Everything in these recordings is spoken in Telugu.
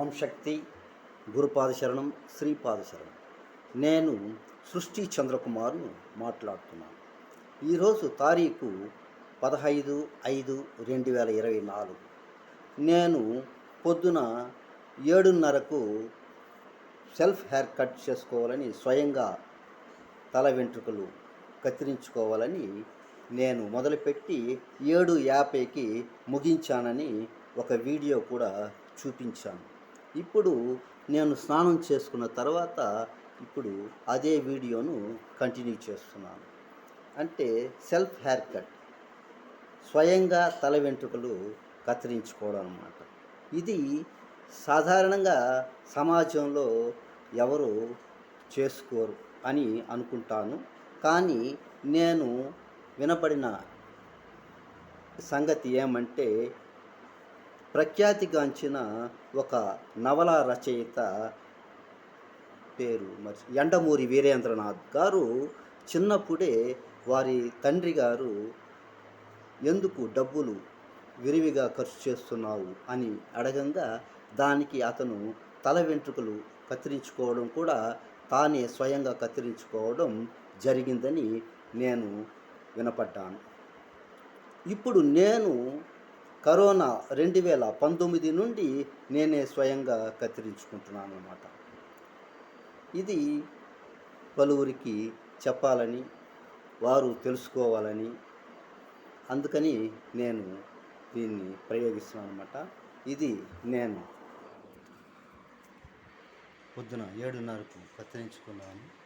ఓం శక్తి గురుపాదశరణం శ్రీపాదశరణం. నేను సృష్టి చంద్రకుమార్ను మాట్లాడుతున్నాను. ఈరోజు తారీఖు పదహైదు ఐదు రెండు వేల ఇరవై నాలుగు. నేను పొద్దున ఏడున్నరకు సెల్ఫ్ హెయిర్ కట్ చేసుకోవాలని స్వయంగా తల వెంట్రుకలు కత్తిరించుకోవాలని నేను మొదలుపెట్టి ఏడు యాభైకి ముగించానని ఒక వీడియో కూడా చూపించాను. ఇప్పుడు నేను స్నానం చేసుకున్న తర్వాత ఇప్పుడు అదే వీడియోను కంటిన్యూ చేస్తున్నాను. అంటే సెల్ఫ్ హెయిర్ కట్. స్వయంగా తల వెంట్రుకలు కత్తిరించుకోవడం అన్నమాట. ఇది సాధారణంగా సమాజంలో ఎవరు చేసుకోరు అని అనుకుంటాను. కానీ నేను వినపడిన సంగతి ఏమంటే ప్రఖ్యాతిగాంచిన ఒక నవల రచయిత పేరు మరి ఎండమూరి వీరేంద్రనాథ్ గారు చిన్నప్పుడే వారి తండ్రి గారు ఎందుకు డబ్బులు విరివిగా ఖర్చు చేస్తున్నావు అని అడగంగా దానికి అతను తల వెంట్రుకలు కత్తిరించుకోవడం కూడా తానే స్వయంగా కత్తిరించుకోవడం జరిగిందని నేను వినపడ్డాను. ఇప్పుడు నేను కరోనా రెండు వేల పంతొమ్మిది నుండి నేనే స్వయంగా కత్తిరించుకుంటున్నాను అన్నమాట. ఇది పలువురికి చెప్పాలని వారు తెలుసుకోవాలని అందుకని నేను దీన్ని ప్రయోగిస్తున్నాను అనమాట ఇది నేను పొద్దున ఏడున్నరకు కత్తిరించుకున్నాను.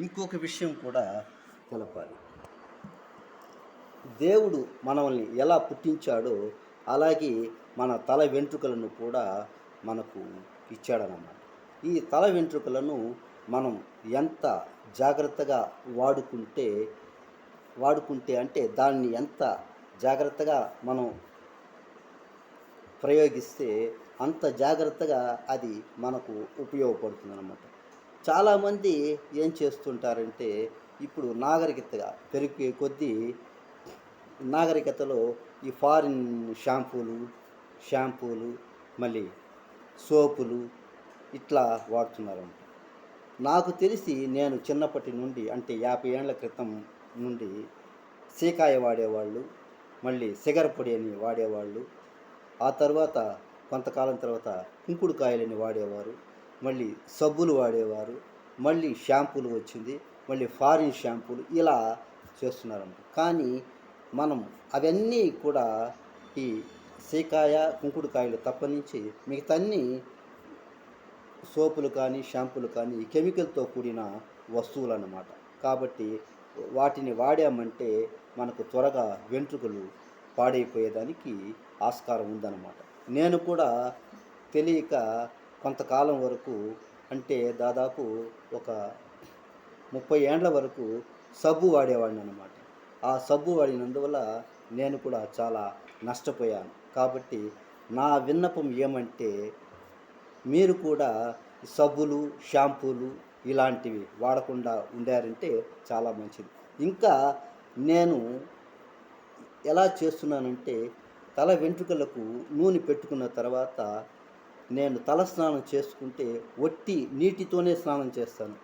ఇంకొక విషయం కూడా తెలపాలి. దేవుడు మనల్ని ఎలా పుట్టించాడో అలాగే మన తల వెంట్రుకలను కూడా మనకు ఇచ్చాడనమాట ఈ తల వెంట్రుకలను మనం ఎంత జాగ్రత్తగా వాడుకుంటే వాడుకుంటే అంటే దాన్ని ఎంత జాగ్రత్తగా మనం ప్రయోగిస్తే అంత జాగ్రత్తగా అది మనకు ఉపయోగపడుతుంది అన్నమాట చాలామంది ఏం చేస్తుంటారంటే ఇప్పుడు నాగరికతగా పెరిగే కొద్దీ నాగరికతలో ఈ ఫారిన్ షాంపూలు షాంపూలు మళ్ళీ సోపులు ఇట్లా వాడుతున్నారంట. నాకు తెలిసి నేను చిన్నప్పటి నుండి అంటే యాభై ఏళ్ళ క్రితం నుండి సీకాయ వాడేవాళ్ళు మళ్ళీ సిగర పొడి అని వాడేవాళ్ళు ఆ తర్వాత కొంతకాలం తర్వాత కుంకుడు కాయలని వాడేవారు. మళ్ళీ సబ్బులు వాడేవారు మళ్ళీ షాంపూలు వచ్చింది మళ్ళీ ఫారిన్ షాంపూలు ఇలా చేస్తున్నారంట. కానీ మనం అవన్నీ కూడా ఈ సీకాయ కుంకుడుకాయలు తప్పనించి మిగతా అన్నీ సోపులు కానీ షాంపూలు కానీ కెమికల్తో కూడిన వస్తువులు అన్నమాట కాబట్టి వాటిని వాడామంటే మనకు త్వరగా వెంట్రుకలు పాడైపోయేదానికి ఆస్కారం ఉందన్నమాట. నేను కూడా తెలియక కొంతకాలం వరకు అంటే దాదాపు ఒక ముప్పై ఏండ్ల వరకు సబ్బు వాడేవాడిని అనమాట ఆ సబ్బు వాడినందువల్ల నేను కూడా చాలా నష్టపోయాను. కాబట్టి నా విన్నపం ఏమంటే మీరు కూడా సబ్బులు షాంపూలు ఇలాంటివి వాడకుండా ఉండారంటే చాలా మంచిది. ఇంకా నేను ఎలా చేస్తున్నానంటే తల వెంట్రుకలకు నూనె పెట్టుకున్న తర్వాత నేను తల స్నానం చేసుకుంటే ఒట్టి నీటితోనే స్నానం చేస్తాను.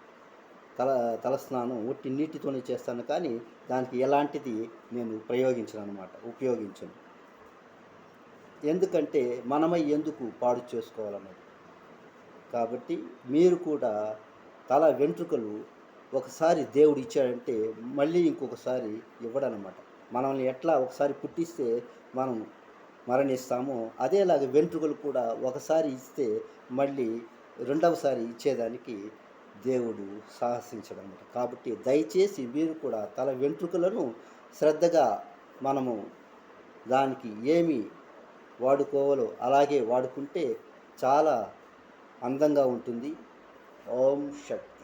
తల తల స్నానం ఒట్టి నీటితోనే చేస్తాను కానీ దానికి ఎలాంటిది నేను ప్రయోగించను అనమాట ఉపయోగించను. ఎందుకంటే మనమై ఎందుకు పాడు చేసుకోవాలన్నది కాబట్టి మీరు కూడా తల వెంట్రుకలు ఒకసారి దేవుడు ఇచ్చాడంటే మళ్ళీ ఇంకొకసారి ఇవ్వడనమాట. మనల్ని ఎట్లా ఒకసారి పుట్టిస్తే మనం మరణిస్తామో. అదేలాగా వెంట్రుకలు కూడా ఒకసారి ఇస్తే మళ్ళీ రెండవసారి ఇచ్చేదానికి దేవుడు సాహసించడం. కాబట్టి దయచేసి మీరు కూడా తల వెంట్రుకలను శ్రద్ధగా మనము దానికి ఏమి వాడుకోవాలో అలాగే వాడుకుంటే చాలా అందంగా ఉంటుంది. ఓం శక్తి.